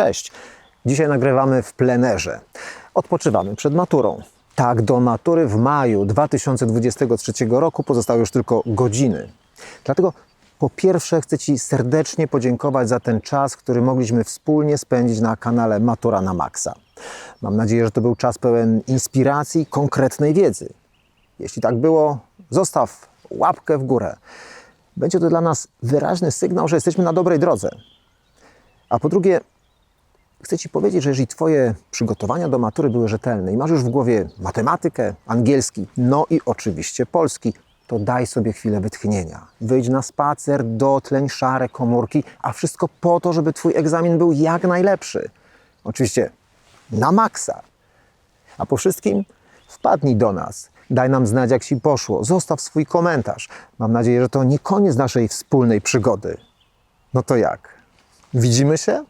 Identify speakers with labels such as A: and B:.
A: Cześć! Dzisiaj nagrywamy w plenerze. Odpoczywamy przed maturą. Tak, do matury w maju 2023 roku pozostały już tylko godziny. Dlatego po pierwsze chcę Ci serdecznie podziękować za ten czas, który mogliśmy wspólnie spędzić na kanale Matura na Maxa. Mam nadzieję, że to był czas pełen inspiracji, konkretnej wiedzy. Jeśli tak było, zostaw łapkę w górę. Będzie to dla nas wyraźny sygnał, że jesteśmy na dobrej drodze. A po drugie, chcę Ci powiedzieć, że jeżeli Twoje przygotowania do matury były rzetelne i masz już w głowie matematykę, angielski, no i oczywiście polski, to daj sobie chwilę wytchnienia. Wyjdź na spacer, dotleń szare komórki, a wszystko po to, żeby Twój egzamin był jak najlepszy. Oczywiście na maksa. A po wszystkim wpadnij do nas. Daj nam znać, jak Ci poszło. Zostaw swój komentarz. Mam nadzieję, że to nie koniec naszej wspólnej przygody. No to jak? Widzimy się?